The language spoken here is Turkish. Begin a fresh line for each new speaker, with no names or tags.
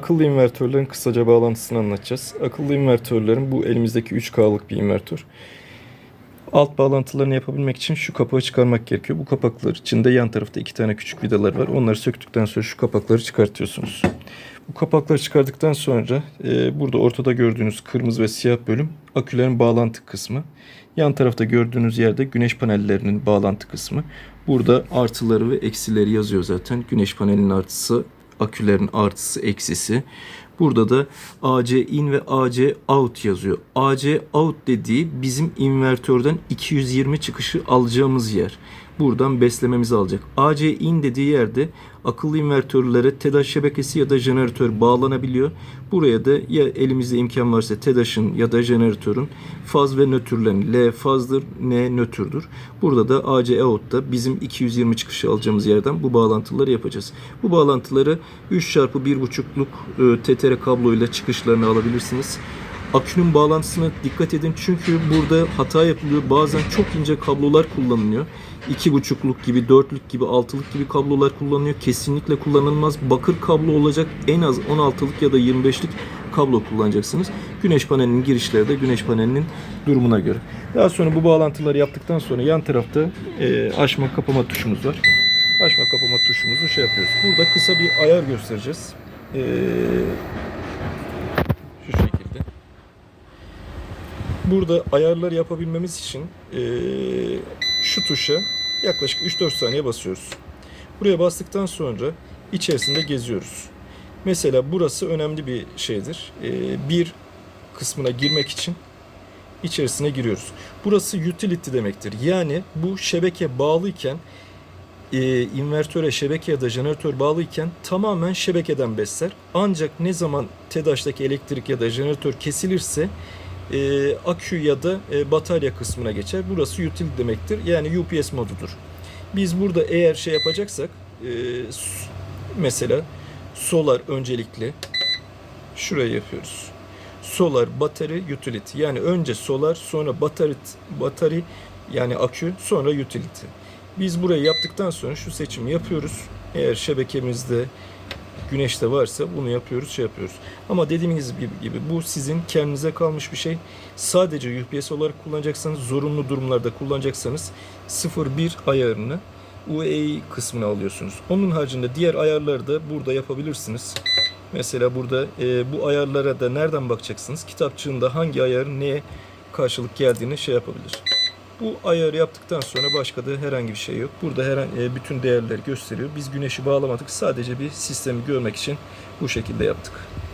Akıllı invertörlerin kısaca bağlantısını anlatacağız. Akıllı invertörlerin bu elimizdeki 3K'lık bir invertör. Alt bağlantılarını yapabilmek için şu kapağı çıkarmak gerekiyor. Bu kapaklar içinde yan tarafta iki tane küçük vidalar var. Onları söktükten sonra şu kapakları çıkartıyorsunuz. Bu kapakları çıkardıktan sonra e, burada ortada gördüğünüz kırmızı ve siyah bölüm akülerin bağlantı kısmı. Yan tarafta gördüğünüz yerde güneş panellerinin bağlantı kısmı. Burada artıları ve eksileri yazıyor zaten. Güneş panelinin artısı, akülerin artısı, eksisi. Burada da AC in ve AC out yazıyor. AC out dediği bizim invertörden 220 çıkışı alacağımız yer. Buradan beslememizi alacak. AC in dediği yerde akıllı invertörlere TEDAŞ şebekesi ya da jeneratör bağlanabiliyor. Buraya da ya elimizde imkan varsa TEDAŞ'ın ya da jeneratörün faz ve nötrlerin L fazdır, N nötrdür. Burada da AC out'ta bizim 220 çıkışı alacağımız yerden bu bağlantıları yapacağız. Bu bağlantıları 3 çarpı 1.5'luk e, TTR kabloyla çıkışlarını alabilirsiniz. Akünün bağlantısına dikkat edin çünkü burada hata yapılıyor. Bazen çok ince kablolar kullanılıyor. 2.5'luk gibi, 4'lük gibi, 6'lık gibi kablolar kullanılıyor. Kesinlikle kullanılmaz. Bakır kablo olacak en az 16'lık ya da 25'lik kablo kullanacaksınız. Güneş panelinin girişleri de güneş panelinin durumuna göre. Daha sonra bu bağlantıları yaptıktan sonra yan tarafta e, açma kapama tuşumuz var. Açma kapama tuşumuzu şey yapıyoruz. Burada kısa bir ayar göstereceğiz. E, şu şekilde. Burada ayarları yapabilmemiz için e, şu tuşa yaklaşık 3-4 saniye basıyoruz. Buraya bastıktan sonra içerisinde geziyoruz. Mesela burası önemli bir şeydir. E, bir kısmına girmek için içerisine giriyoruz. Burası utility demektir. Yani bu şebeke bağlıyken e, invertöre, şebeke ya da jeneratör bağlıyken tamamen şebekeden besler. Ancak ne zaman TEDAŞ'taki elektrik ya da jeneratör kesilirse e, akü ya da e, batarya kısmına geçer. Burası utility demektir. Yani UPS modudur. Biz burada eğer şey yapacaksak e, mesela solar öncelikli şuraya yapıyoruz. Solar, battery, utility. Yani önce solar, sonra battery, battery yani akü, sonra utility. Biz burayı yaptıktan sonra şu seçimi yapıyoruz. Eğer şebekemizde güneşte varsa bunu yapıyoruz, şey yapıyoruz. Ama dediğimiz gibi, gibi bu sizin kendinize kalmış bir şey. Sadece UPS olarak kullanacaksanız, zorunlu durumlarda kullanacaksanız 0-1 ayarını UAE kısmına alıyorsunuz. Onun haricinde diğer ayarları da burada yapabilirsiniz. Mesela burada e, bu ayarlara da nereden bakacaksınız? Kitapçığında hangi ayarın neye karşılık geldiğini şey yapabilir. Bu ayarı yaptıktan sonra başka da herhangi bir şey yok. Burada her bütün değerleri gösteriyor. Biz güneşi bağlamadık. Sadece bir sistemi görmek için bu şekilde yaptık.